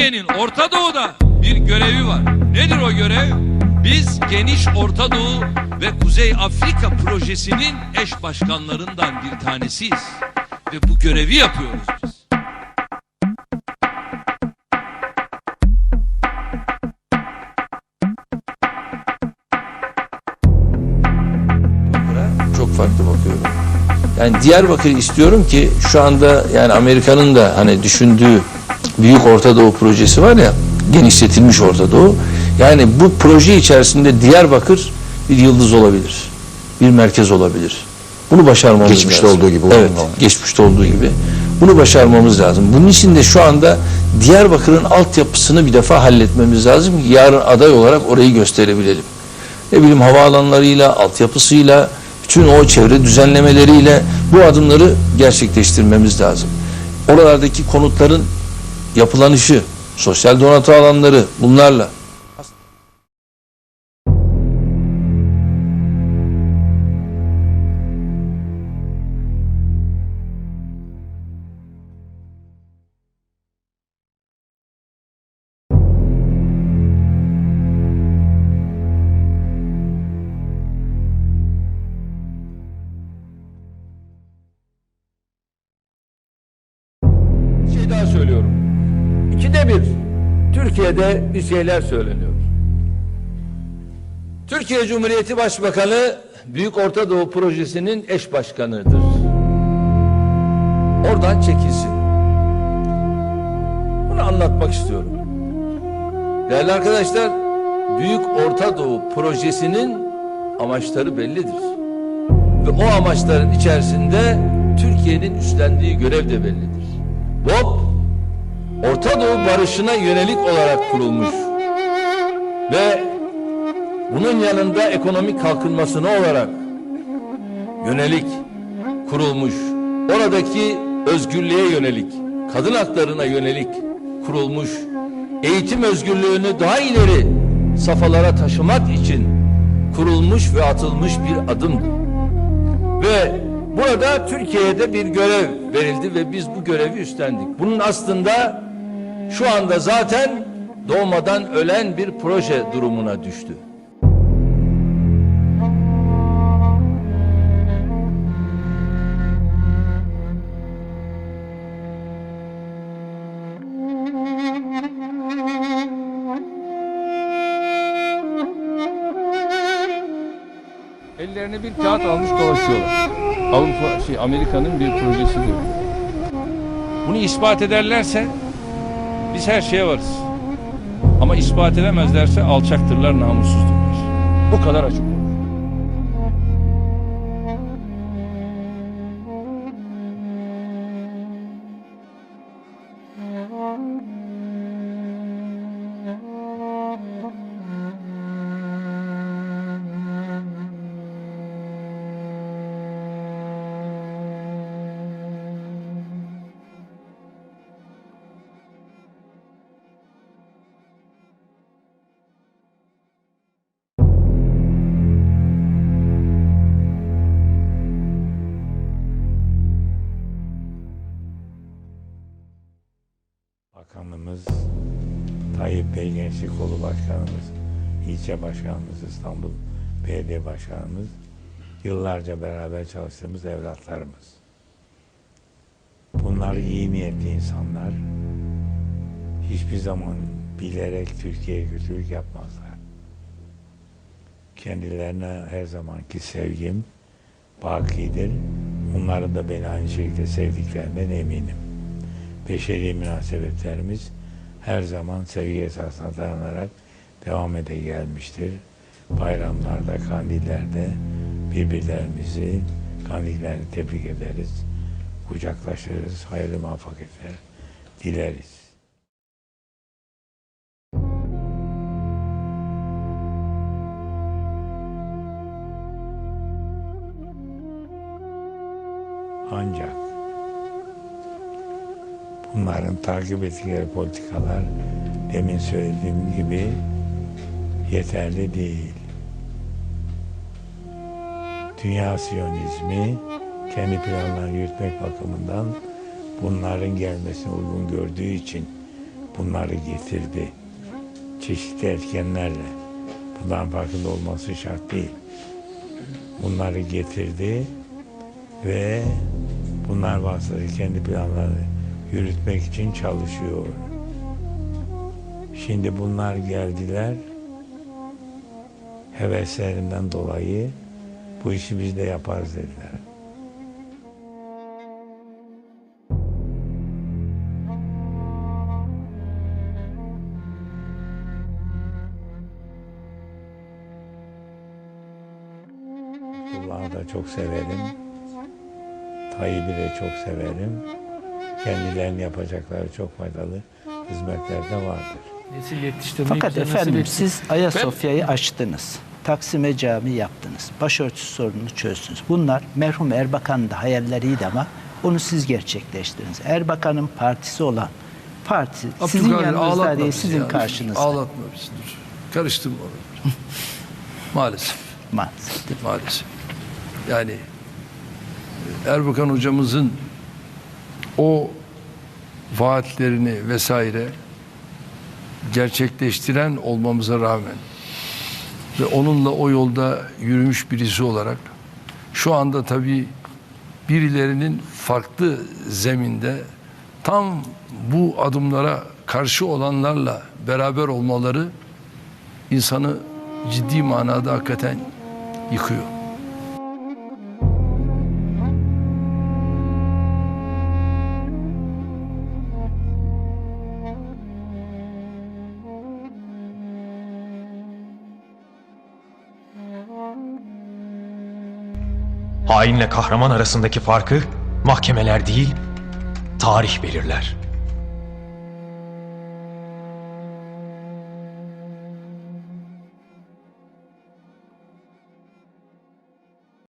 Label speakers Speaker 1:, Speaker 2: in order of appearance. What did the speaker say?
Speaker 1: Türkiye'nin Orta Doğu'da bir görevi var. Nedir o görev? Biz geniş Orta Doğu ve Kuzey Afrika projesinin eş başkanlarından bir tanesiyiz. Ve bu görevi yapıyoruz biz.
Speaker 2: çok farklı bakıyorum. Yani Diyarbakır istiyorum ki şu anda yani Amerika'nın da hani düşündüğü Büyük Orta Doğu projesi var ya genişletilmiş Orta Doğu. Yani bu proje içerisinde Diyarbakır bir yıldız olabilir. Bir merkez olabilir. Bunu başarmamız
Speaker 3: Geçmişte
Speaker 2: lazım.
Speaker 3: olduğu gibi
Speaker 2: Evet,
Speaker 3: olmalı.
Speaker 2: geçmişte olduğu gibi. Bunu başarmamız lazım. Bunun için de şu anda Diyarbakır'ın altyapısını bir defa halletmemiz lazım ki yarın aday olarak orayı gösterebilelim. Ne bileyim havaalanlarıyla, altyapısıyla, bütün o çevre düzenlemeleriyle bu adımları gerçekleştirmemiz lazım. Oralardaki konutların yapılanışı, sosyal donatı alanları bunlarla
Speaker 4: şey daha söylüyorum. İkide bir Türkiye'de bir şeyler söyleniyor. Türkiye Cumhuriyeti Başbakanı Büyük Orta Doğu Projesi'nin eş başkanıdır. Oradan çekilsin. Bunu anlatmak istiyorum. Değerli arkadaşlar, Büyük Orta Doğu Projesi'nin amaçları bellidir. Ve o amaçların içerisinde Türkiye'nin üstlendiği görev de bellidir. BOP, Orta Doğu barışına yönelik olarak kurulmuş ve bunun yanında ekonomik kalkınmasına olarak yönelik kurulmuş, oradaki özgürlüğe yönelik, kadın haklarına yönelik kurulmuş, eğitim özgürlüğünü daha ileri safhalara taşımak için kurulmuş ve atılmış bir adımdır. Ve burada Türkiye'de bir görev verildi ve biz bu görevi üstlendik. Bunun aslında şu anda zaten doğmadan ölen bir proje durumuna düştü.
Speaker 5: Ellerine bir kağıt almış dolaşıyorlar. Avrupa, şey Amerika'nın bir projesidir.
Speaker 1: Bunu ispat ederlerse biz her şeye varız. Ama ispat edemezlerse alçaktırlar, namussuzdurlar. Bu kadar açık
Speaker 6: Bakanımız, Tayyip Bey Gençlik Kolu Başkanımız, ilçe başkanımız, İstanbul Belediye Başkanımız, yıllarca beraber çalıştığımız evlatlarımız. Bunlar iyi niyetli insanlar. Hiçbir zaman bilerek Türkiye'ye kötülük yapmazlar. Kendilerine her zamanki sevgim bakidir. Onların da beni aynı şekilde sevdiklerinden eminim beşeri münasebetlerimiz her zaman sevgi esasına dayanarak devam ede gelmiştir. Bayramlarda, kandillerde birbirlerimizi, kandillerini tebrik ederiz. Kucaklaşırız, hayırlı muvaffakiyetler dileriz. Ancak Bunların takip ettikleri politikalar demin söylediğim gibi yeterli değil. Dünya Siyonizmi kendi planlarını yürütmek bakımından bunların gelmesini uygun gördüğü için bunları getirdi. Çeşitli etkenlerle. Bundan farkında olması şart değil. Bunları getirdi ve bunlar vasıtasıyla kendi planlarını yürütmek için çalışıyor. Şimdi bunlar geldiler. Heveslerinden dolayı bu işi biz de yaparız dediler. Allah'ı da çok severim. Tayyip'i de çok severim. Kendilerinin yapacakları çok faydalı hizmetler de vardır.
Speaker 3: Nesil yetiştirmek
Speaker 7: Fakat efendim
Speaker 3: nesil
Speaker 7: siz Ayasofya'yı açtınız. Taksim'e cami yaptınız. Başörtüsü sorununu çözdünüz. Bunlar merhum Erbakan'ın da hayalleriydi ama onu siz gerçekleştirdiniz. Erbakan'ın partisi olan parti sizin
Speaker 4: Abdülkadir,
Speaker 7: yanınızda
Speaker 4: ağlatma
Speaker 7: değil sizin
Speaker 4: ya.
Speaker 7: karşınızda.
Speaker 4: Ağlatma bizi dur. Karıştırma onu. Maalesef.
Speaker 7: Maalesef.
Speaker 4: Maalesef. Yani Erbakan hocamızın o vaatlerini vesaire gerçekleştiren olmamıza rağmen ve onunla o yolda yürümüş birisi olarak şu anda tabii birilerinin farklı zeminde tam bu adımlara karşı olanlarla beraber olmaları insanı ciddi manada hakikaten yıkıyor.
Speaker 8: Hainle kahraman arasındaki farkı mahkemeler değil, tarih belirler.